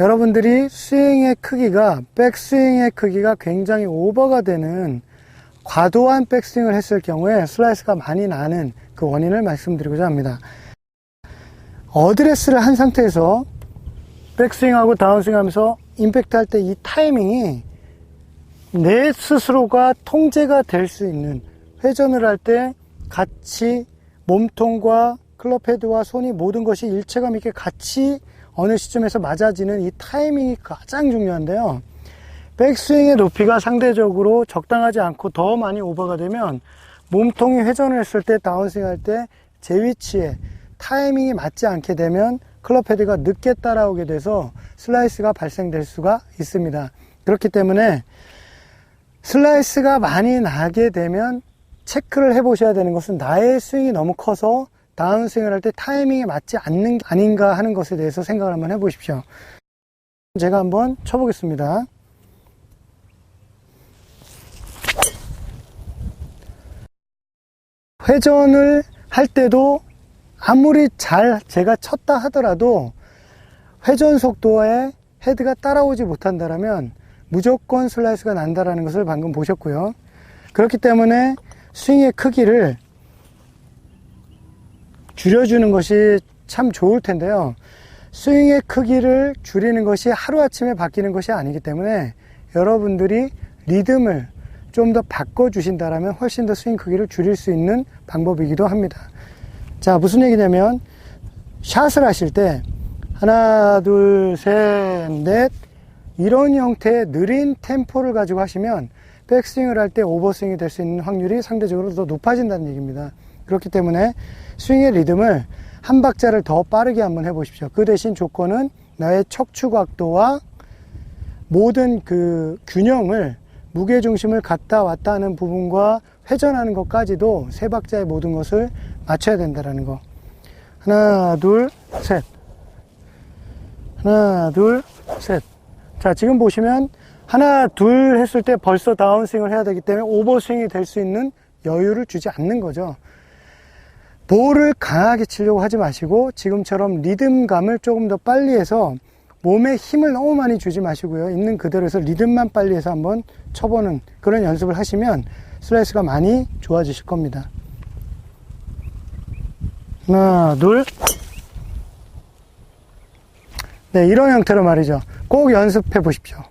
여러분들이 스윙의 크기가, 백스윙의 크기가 굉장히 오버가 되는 과도한 백스윙을 했을 경우에 슬라이스가 많이 나는 그 원인을 말씀드리고자 합니다. 어드레스를 한 상태에서 백스윙하고 다운스윙 하면서 임팩트 할 때 이 타이밍이 내 스스로가 통제가 될 수 있는 회전을 할 때 같이 몸통과 클럽 헤드와 손이 모든 것이 일체감 있게 같이 어느 시점에서 맞아지는 이 타이밍이 가장 중요한데요. 백스윙의 높이가 상대적으로 적당하지 않고 더 많이 오버가 되면 몸통이 회전을 했을 때 다운스윙 할 때 제 위치에 타이밍이 맞지 않게 되면 클럽 헤드가 늦게 따라오게 돼서 슬라이스가 발생될 수가 있습니다. 그렇기 때문에 슬라이스가 많이 나게 되면 체크를 해 보셔야 되는 것은 나의 스윙이 너무 커서 다운 스윙을 할 때 타이밍이 맞지 않는 게 아닌가 하는 것에 대해서 생각을 한번 해 보십시오. 제가 한번 쳐보겠습니다. 회전을 할 때도 아무리 잘 제가 쳤다 하더라도 회전 속도에 헤드가 따라오지 못한다면 무조건 슬라이스가 난다라는 것을 방금 보셨고요. 그렇기 때문에 스윙의 크기를 줄여주는 것이 참 좋을 텐데요. 스윙의 크기를 줄이는 것이 하루아침에 바뀌는 것이 아니기 때문에 여러분들이 리듬을 좀 더 바꿔주신다면 훨씬 더 스윙 크기를 줄일 수 있는 방법이기도 합니다. 자, 무슨 얘기냐면, 샷을 하실 때, 하나, 둘, 셋, 넷, 이런 형태의 느린 템포를 가지고 하시면, 백스윙을 할 때 오버스윙이 될 수 있는 확률이 상대적으로 더 높아진다는 얘기입니다. 그렇기 때문에 스윙의 리듬을 한 박자를 더 빠르게 한번 해보십시오. 그 대신 조건은 나의 척추 각도와 모든 그 균형을 무게 중심을 갔다 왔다 하는 부분과 회전하는 것까지도 세 박자의 모든 것을 맞춰야 된다라는 거. 하나, 둘, 셋. 하나, 둘, 셋. 자, 지금 보시면 하나, 둘 했을 때 벌써 다운스윙을 해야 되기 때문에 오버스윙이 될 수 있는 여유를 주지 않는 거죠. 볼을 강하게 치려고 하지 마시고 지금처럼 리듬감을 조금 더 빨리 해서 몸에 힘을 너무 많이 주지 마시고요. 있는 그대로 해서 리듬만 빨리 해서 한번 쳐보는 그런 연습을 하시면 슬라이스가 많이 좋아지실 겁니다. 하나, 둘. 네, 이런 형태로 말이죠. 꼭 연습해 보십시오.